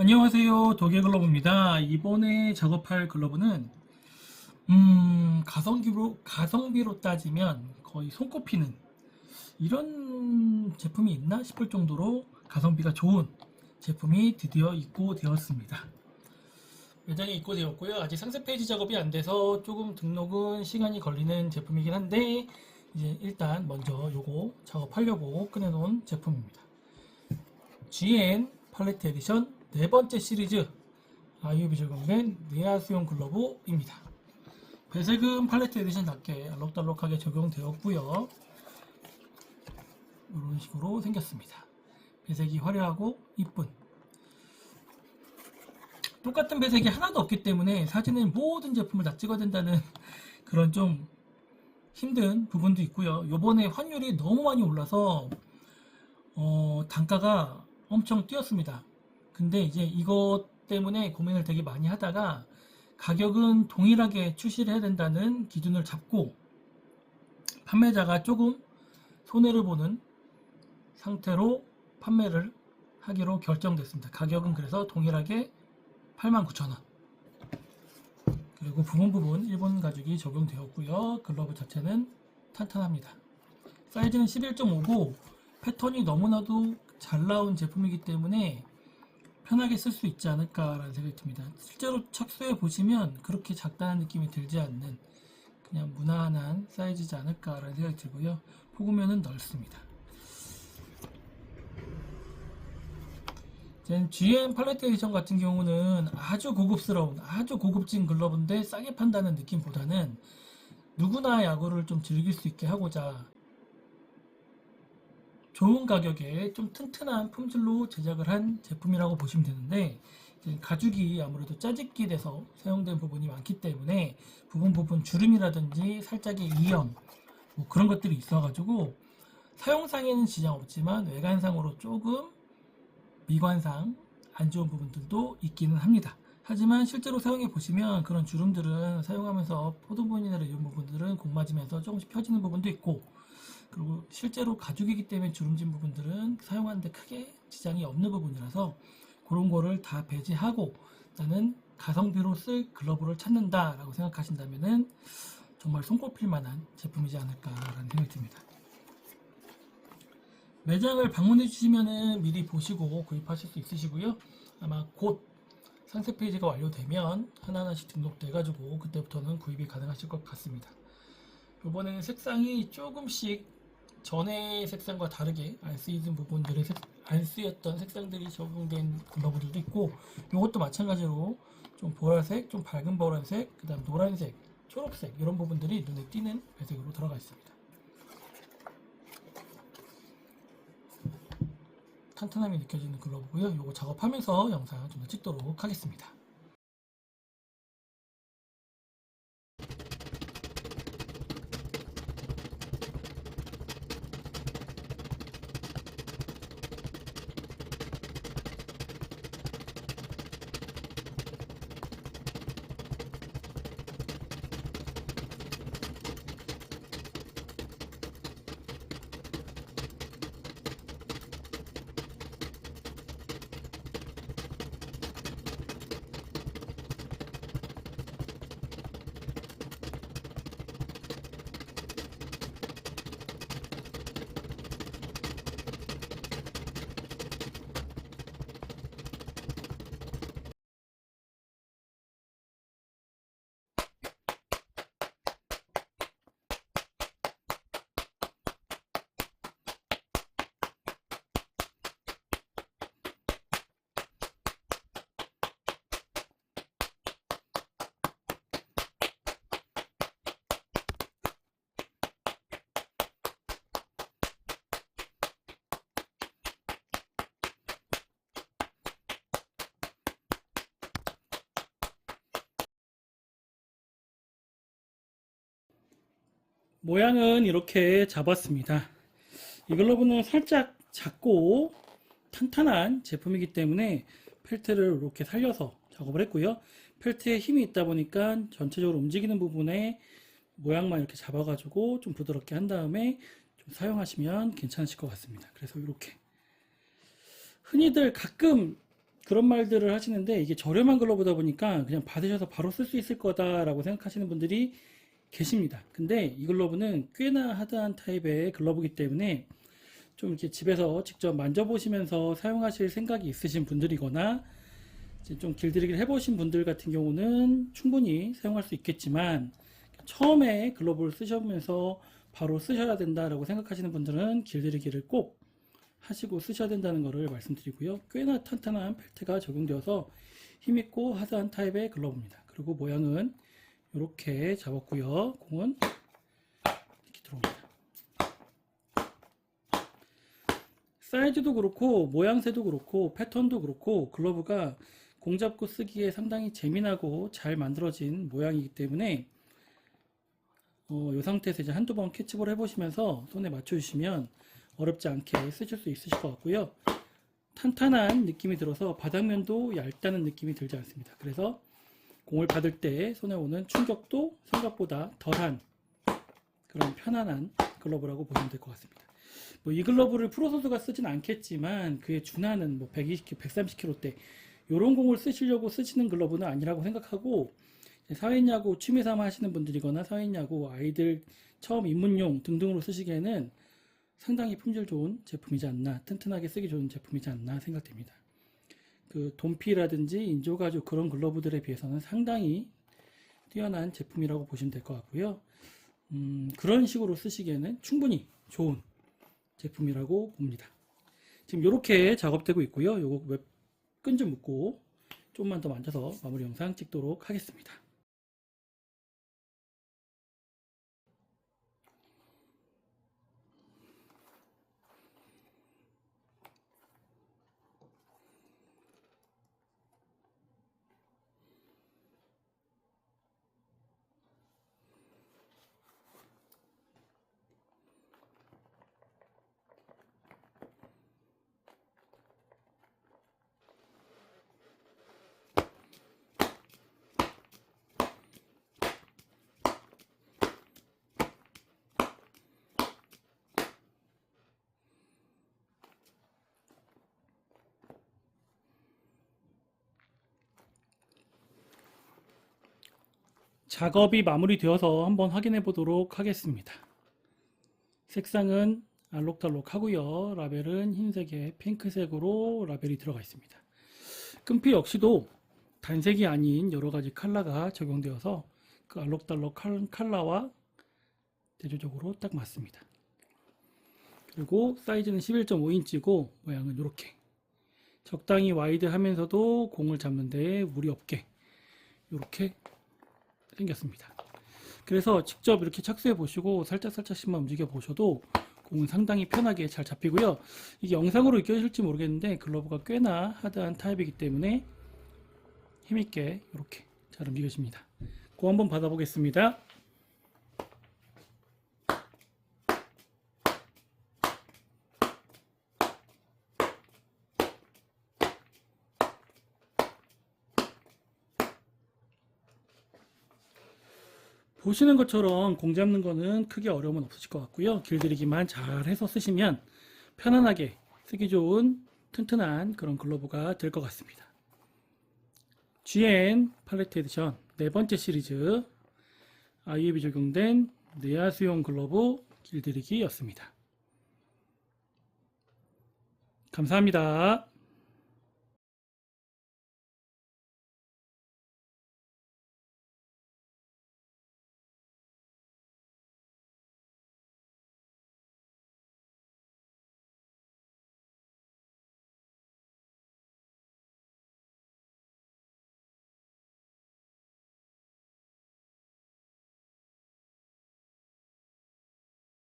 안녕하세요. 독일 글러브입니다. 이번에 작업할 글러브는 음, 가성비로 가성비로 따지면 거의 손꼽히는 이런 제품이 있나 싶을 정도로 가성비가 좋은 제품이 드디어 입고되었습니다. 매장에 입고되었고요. 아직 상세 페이지 작업이 안 돼서 조금 등록은 시간이 걸리는 제품이긴 한데 이제 일단 먼저 요거 작업하려고 꺼내놓은 제품입니다. GN 팔레트 에디션 네 번째 시리즈 IUB 적용된 내야수용 글러브입니다. 배색은 팔레트 에디션답게 알록달록하게 적용되었고요. 이런 식으로 생겼습니다. 배색이 화려하고 이쁜 똑같은 배색이 하나도 없기 때문에 사진은 모든 제품을 다 찍어야 된다는 그런 좀 힘든 부분도 있고요. 요번에 환율이 너무 많이 올라서 어, 단가가 엄청 뛰었습니다. 근데 이제 이것 때문에 고민을 되게 많이 하다가 가격은 동일하게 출시를 해야 된다는 기준을 잡고 판매자가 조금 손해를 보는 상태로 판매를 하기로 결정됐습니다. 가격은 그래서 동일하게 89,000원. 그리고 부분 부분 일본 가죽이 적용되었고요. 글러브 자체는 탄탄합니다. 사이즈는 11.5고 패턴이 너무나도 잘 나온 제품이기 때문에 편하게 쓸 수 있지 않을까라는 생각이 듭니다. 실제로 착수해 보시면 그렇게 작다는 느낌이 들지 않는 그냥 무난한 사이즈지 않을까라는 생각이 들고요. 포구면은 넓습니다. 젠 GM 팔레트 에디션 같은 경우는 아주 고급스러운 아주 고급진 글러브인데 싸게 판다는 느낌보다는 누구나 야구를 좀 즐길 수 있게 하고자 좋은 가격에 좀 튼튼한 품질로 제작을 한 제품이라고 보시면 되는데 가죽이 아무래도 짜집기 돼서 사용된 부분이 많기 때문에 부분 부분 주름이라든지 살짝의 이염 뭐 그런 것들이 있어가지고 사용상에는 지장 없지만 외관상으로 조금 미관상 안 좋은 부분들도 있기는 합니다. 하지만 실제로 사용해 보시면 그런 주름들은 사용하면서 포도본이나 이런 부분들은 공 맞으면서 조금씩 펴지는 부분도 있고 그리고 실제로 가죽이기 때문에 주름진 부분들은 사용하는데 크게 지장이 없는 부분이라서 그런 거를 다 배제하고 나는 가성비로 쓸 글러브를 찾는다라고 생각하신다면은 정말 손꼽힐 만한 제품이지 않을까라는 생각이 듭니다. 매장을 방문해 주시면은 미리 보시고 구입하실 수 있으시고요. 아마 곧 상세 페이지가 완료되면 하나하나씩 등록돼 가지고 그때부터는 구입이 가능하실 것 같습니다. 이번에는 색상이 조금씩 전의 색상과 다르게 안 쓰이던 부분들의 색, 안 쓰였던 색상들이 적용된 글러브들도 있고 이것도 마찬가지로 좀 보라색, 좀 밝은 보라색, 그 다음 노란색, 초록색 이런 부분들이 눈에 띄는 배색으로 들어가 있습니다. 탄탄함이 느껴지는 글러브고요. 이거 작업하면서 영상 좀 더 찍도록 하겠습니다. 모양은 이렇게 잡았습니다. 이 글러브는 살짝 작고 탄탄한 제품이기 때문에 펠트를 이렇게 살려서 작업을 했고요. 펠트에 힘이 있다 보니까 전체적으로 움직이는 부분에 모양만 이렇게 잡아가지고 좀 부드럽게 한 다음에 좀 사용하시면 괜찮으실 것 같습니다. 그래서 이렇게 흔히들 가끔 그런 말들을 하시는데 이게 저렴한 글러브다 보니까 그냥 받으셔서 바로 쓸 수 있을 거다라고 생각하시는 분들이 계십니다. 근데 이 글러브는 꽤나 하드한 타입의 글러브이기 때문에 좀 이렇게 집에서 직접 만져보시면서 사용하실 생각이 있으신 분들이거나 좀 길들이기를 해보신 분들 같은 경우는 충분히 사용할 수 있겠지만 처음에 글러브를 쓰셔보면서 바로 쓰셔야 된다라고 생각하시는 분들은 길들이기를 꼭 하시고 쓰셔야 된다는 것을 말씀드리고요. 꽤나 탄탄한 펠트가 적용되어서 힘있고 하드한 타입의 글러브입니다. 그리고 모양은 이렇게 잡았고요. 공은 이렇게 들어옵니다. 사이즈도 그렇고 모양새도 그렇고 패턴도 그렇고 글러브가 공 잡고 쓰기에 상당히 재미나고 잘 만들어진 모양이기 때문에 어, 이 상태에서 이제 한두 번 캐치볼 해보시면서 손에 맞춰주시면 어렵지 않게 쓰실 수 있으실 것 같고요. 탄탄한 느낌이 들어서 바닥면도 얇다는 느낌이 들지 않습니다. 그래서 공을 받을 때 손에 오는 충격도 생각보다 덜한 그런 편안한 글러브라고 보시면 될 것 같습니다. 뭐 이 글러브를 프로 선수가 쓰진 않겠지만 그에 준하는 뭐 120kg, 130kg대 이런 공을 쓰시려고 쓰시는 글러브는 아니라고 생각하고 야구 취미 삼아 하시는 분들이거나 야구 아이들 처음 입문용 등등으로 쓰시기에는 상당히 품질 좋은 제품이지 않나 튼튼하게 쓰기 좋은 제품이지 않나 생각됩니다. 그 돈피라든지 인조가죽 그런 글러브들에 비해서는 상당히 뛰어난 제품이라고 보시면 될 것 같고요. 음, 그런 식으로 쓰시기에는 충분히 좋은 제품이라고 봅니다. 지금 이렇게 작업되고 있고요. 요거 끈좀 묶고 조금만 더 만져서 마무리 영상 찍도록 하겠습니다. 작업이 마무리되어서 한번 확인해 보도록 하겠습니다. 색상은 알록달록 하고요. 라벨은 흰색에 핑크색으로 라벨이 들어가 있습니다. 끈피 역시도 단색이 아닌 여러 가지 컬러가 적용되어서 그 알록달록 칼- 컬러와 대조적으로 딱 맞습니다. 그리고 사이즈는 11.5인치고 모양은 이렇게 적당히 와이드 하면서도 공을 잡는데 무리 없게 이렇게 생겼습니다. 그래서 직접 이렇게 착수해 보시고 살짝살짝씩만 움직여 보셔도 공은 상당히 편하게 잘 잡히고요. 이게 영상으로 느껴질지 모르겠는데 글러브가 꽤나 하드한 타입이기 때문에 힘있게 이렇게 잘 움직여집니다. 공 한번 받아보겠습니다. 보시는 것처럼 공 잡는 거는 크게 어려움은 없으실 것 같고요. 길들이기만 잘 해서 쓰시면 편안하게 쓰기 좋은 튼튼한 그런 글러브가 될 것 같습니다. GN 팔레트 에디션 네 번째 시리즈 IAB 적용된 내야수용 글러브 길들이기였습니다. 감사합니다.